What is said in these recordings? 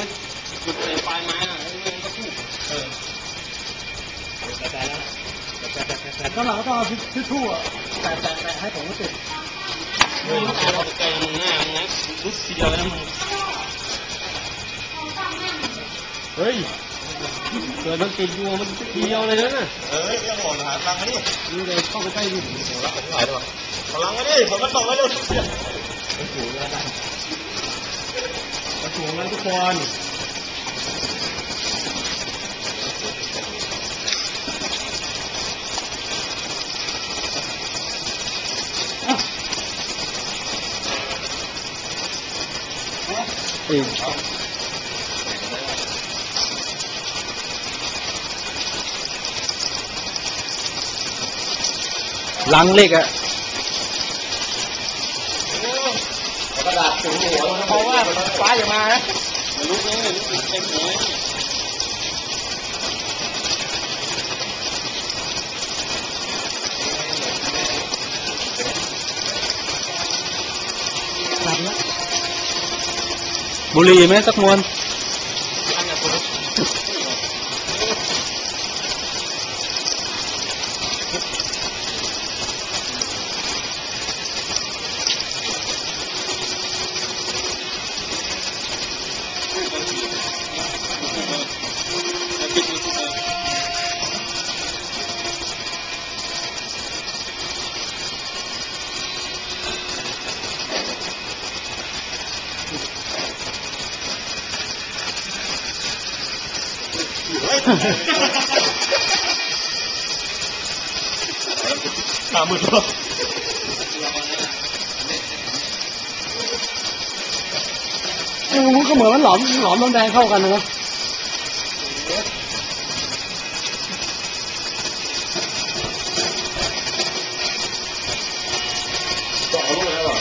มันจุดเตะปลายไม้อะแล้วมันก็พุ่งเออแต่แต่แล้วแต่แต่แต่แต่ข้างหลังก็ต้องเอาทิชชู่อะแตะแตะแตะให้ผมก็ติดเฮ้ยมันเอาไปไกลมึงง่มึงนะรุดทีเดียวแล้วมึงเฮ้ยเกิดมันติดอยู่มันเดียวเลยนะเอ้ยยังหมดหาตังค์มาดินี่เลยเข้าไปใกล้ดิรับไปเท่าไหร่ด้วยพลังมาดิฝนมันตกแล้เลยโอ้โหได้ กระถูงนั้นทุกคนเองลังเล็กอะ กระดาษถึงหัวเพราะว่าฟ้าอย่ามานะลุกเลยลุกเต็มหัวบุรีไหมสักมวน ตามืดตัวไอ้มันก็เหมือนมันหลอมหลอมน้ำแดงเข้ากันนะต้องเอาลูกแล้วเหรอ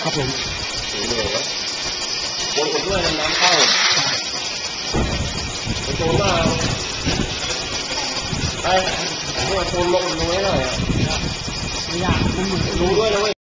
ครับผมบนคนด้วยน้ำเข้าเป็นตัวว่า ไอ้พวกคนลงน้อยหน่อยไม่ยากมันเหมือนรู้ด้วยนะเว้ย